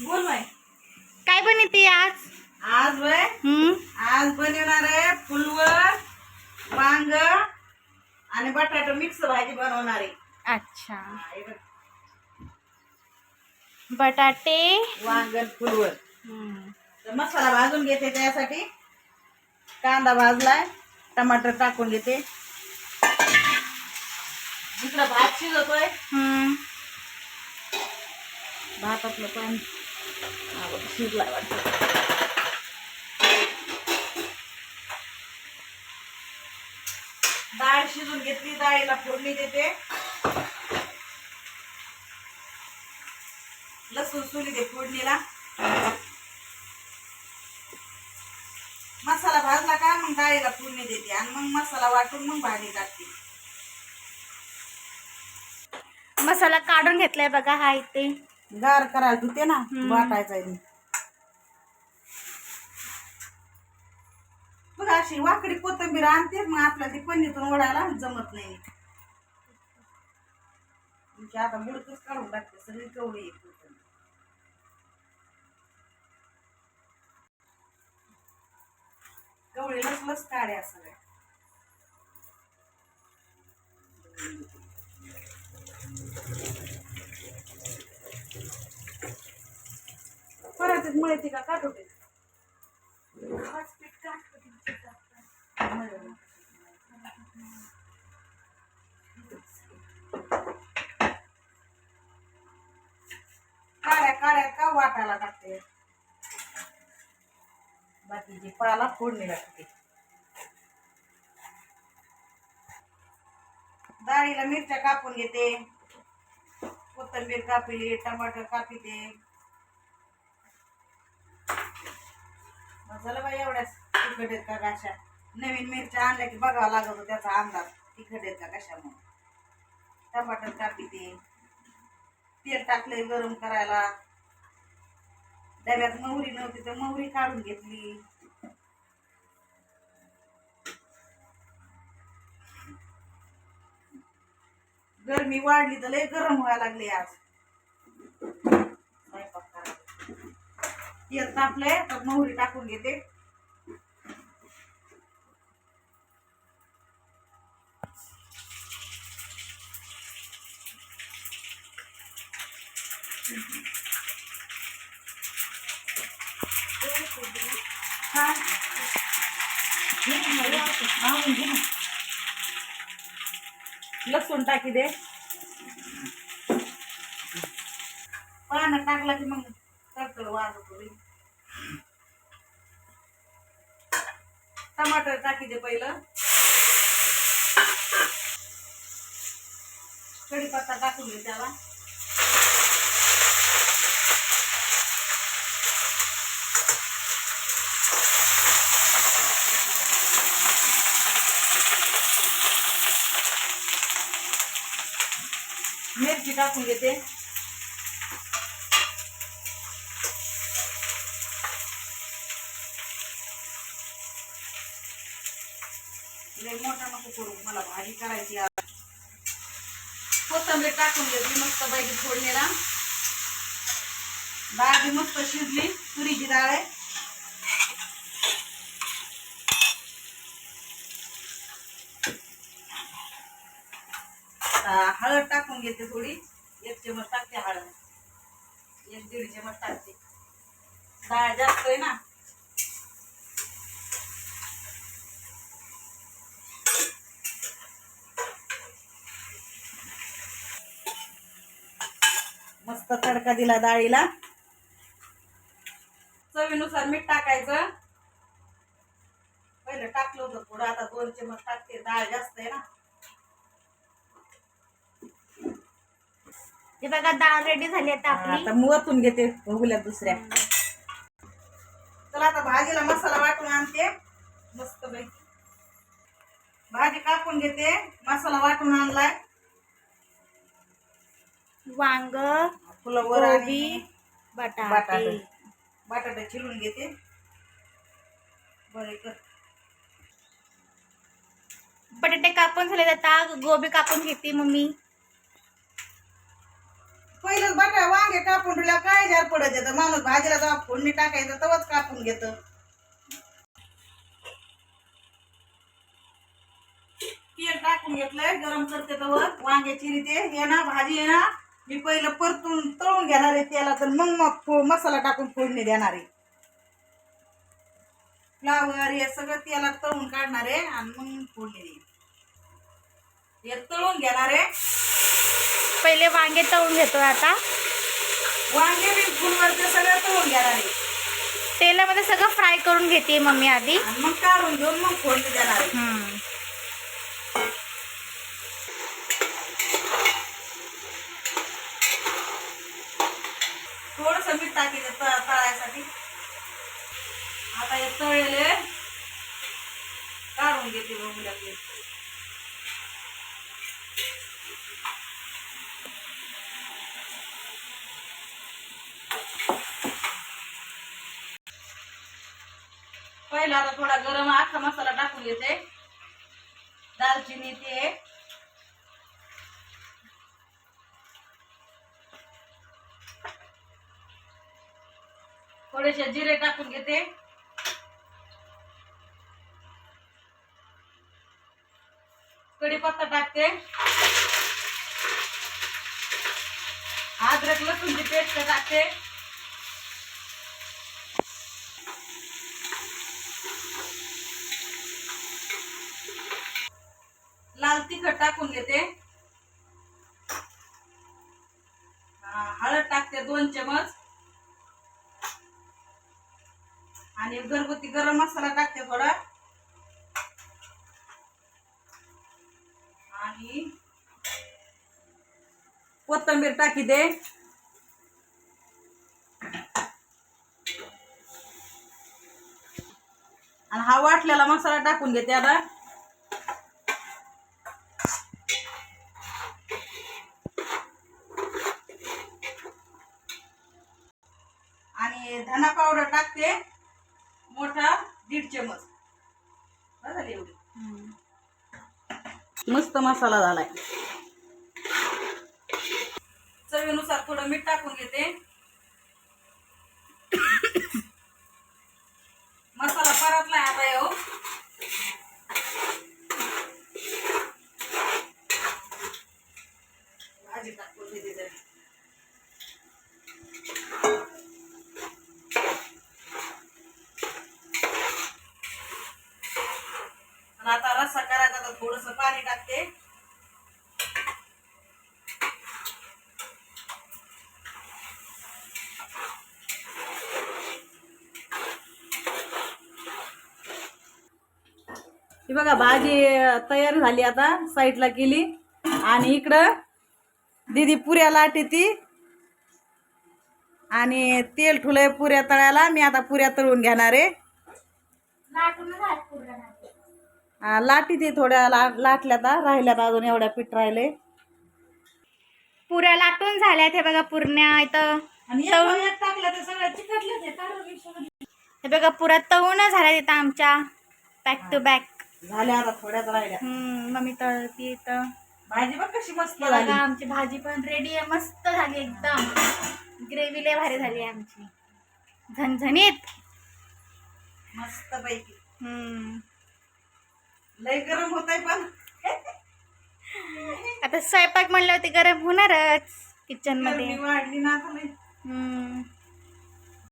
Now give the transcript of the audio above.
बोल बाय काय बनते आज? आज वय हम्म? आज बनवणार आहे फुलवर वांग आणि बटाटा मिक्स भाजी बनवणार आहे. अच्छा. हा, हे बघ. बटाटे. वांग आणि फुलवर हम्म. तर मसाला भाजून घेते त्यासाठी. कांदा भाजलाय टमाटर टाकून घेते. इकडं भात हम्म. भातातलं पाणी शिजलाय वाटतं डाळ शिजून घेतली डाळीला फोडणी देते. लसूण सुली दे फोडणीला. मसाला भाजला का मग डाळीला फोडणी देते आणि मग मसाला वाटून मग भाजी टाकते. मसाला काढून घेतलाय बघा हा इथे. गार करायला धुते ना. वाटायचा अशी वाकडी कोथिंबीर आणते मग आपल्याला ती पन्नीतून ओढायला जमत नाही. म्हणजे आता बुडकच काढून टाकते सगळी कवळी येते कवळी लस काढ्या सगळ्या. परत मळते का काढू काड्या का काळ्या काळ्या का वाटायला टाकते बाकीची पाला फोडणी लागते. डाळीला मिरच्या कापून घेते. कोथंबीर कापिली टमाटर कापिते. मग झालं बाई एवढ्याच तिकडे का कशा नवीन मिरच्या आणल्या की बघावा लागतो त्याचा अंदाज तिखट आहेत का कशामुळे. टमाटर कापिते तेल टाकले गरम करायला. डब्यात मोहरी नव्हती तर मोहरी काढून घेतली. गरमी वाढली तर लय गरम व्हायला लागली आज. स्वयंपाक करायला. तेल तापलंय तर मोहरी टाकून घेते. लसूण टाकी दे. पानं टाकला की मग करतो वाजत टमाटर टाकी दे पहिलं. कढीपत्ता टाकून घे त्याला. मिरची टाकून घेते. लय मोठा नको करू मला भाजी करायची कोथंबीर कोथिंबीर टाकून घेतली मस्त पैकी फोडणीला. डाळ बी मस्त शिजली तुरीची डाळ आहे. हळद टाकून घेते थोडी. एक चमच टाकते हळद. एक दीड चमच टाकते. डाळ जास्त आहे ना. मस्त तडका दिला डाळीला. चवीनुसार मीठ टाकायचं. पहिलं टाकलं होतं थोडं. आता दोन चमच टाकते. डाळ जास्त आहे ना. हे बघा डाळ रेडी झाली आता आता आपली मुवतून घेते बघूल्या दुसऱ्या. चला आता भाजीला मसाला वाटून आणते. मस्त बाई भाजी कापून घेते. मसाला वाटून आणलाय. वांग फुलावर कोबी आणि बटाटे. बटाटे. बटाटे चिरून घेते. बरे कर. बटाटे कापून झाले आता. गोबी कापून घेते मम्मी. पहिलंच बटा वांगे कापून ठेवल्या काय झालं पडत येतं? माणूस भाजीला जेव्हा फोडणी टाकायचं तेव्हाच कापून घेतं. तेल टाकून घेतलंय गरम करते तवर चिरी ते हे ना भाजी आहे ना मी पहिलं परतून तळून घेणार आहे त्याला तर मग मग फो- मसाला टाकून फोडणी देणार आहे. फ्लावर हे सगळं त्याला तळून काढणार आहे आणि मग फोडणी देईल. हे तळून घेणार आहे. पहिले वांगे तळून घेतोय आता. वांगे बी फुलवर ते सगळं तळून घेणार आहे. तेलामध्ये सगळं फ्राय करून घेते मम्मी आधी. आणि मग काढून घेऊन मग फोडणी देणार आहे. हम्म. थोडस मीठ टाकायचं त- तळायसाठी. आता हे तळलेले काढून घेते मग मुलाकडे पहिला आता थोडा गरम अख्खा मसाला टाकून घेते. दालचिनी ते. थोडेसे जिरे टाकून घेते. कढीपत्ता टाकते. लसूणची पेस्ट टाकते लाल तिखट टाकून घेते. हळद टाकते दोन चमच. आणि घरगुती गरम मसाला टाकते थोडा. आणि कोथिंबीर टाकी दे. आणि हा वाटलेला मसाला टाकून घेते आता. आणि धना पावडर टाकते. मोठा दीड चमच. झाली एवढी. मस्त मसाला झालाय. चवीनुसार थोडं मीठ टाकून घेते. मसाला परतलाय आता येऊ. भाजी टाकून घेते आणि आता रस्सा करायचा तर थोडस पाणी टाकते. ही बघा भाजी तयार झाली आता साईडला केली. आणि इकडं दीदी पुऱ्या लाटी ती. आणि तेल ठुलंय पुऱ्या तळायला. मी आता पुऱ्या तळून घेणार आहे. लाटी ते थोड्या ला लाटल्यात हा, राहिल्यात अजून एवढ्या पीठ राहिले. पुऱ्या लाटून झाल्यात हे बघा पुरण्या इथं. तर ते. हे बघा पुऱ्या तळून झाल्या तिथं आमच्या. बॅक टू बॅक झाल्या आता थोड्याच राहिल्या. मम्मी तळती इथं. भाजी बघ कशी मस्त झाली. बघा आमची भाजी पण रेडी आहे मस्त झाली एकदम. ग्रेव्ही लय भारी झाली आहे आमची. झणझणीत. मस्त पैकी हम्म. लय गरम होत आहे पण. आता स्वयंपाक म्हणल्यावरती गरम होणारच किचनमध्ये. गरमी वाढली ना आता लय. हम्म,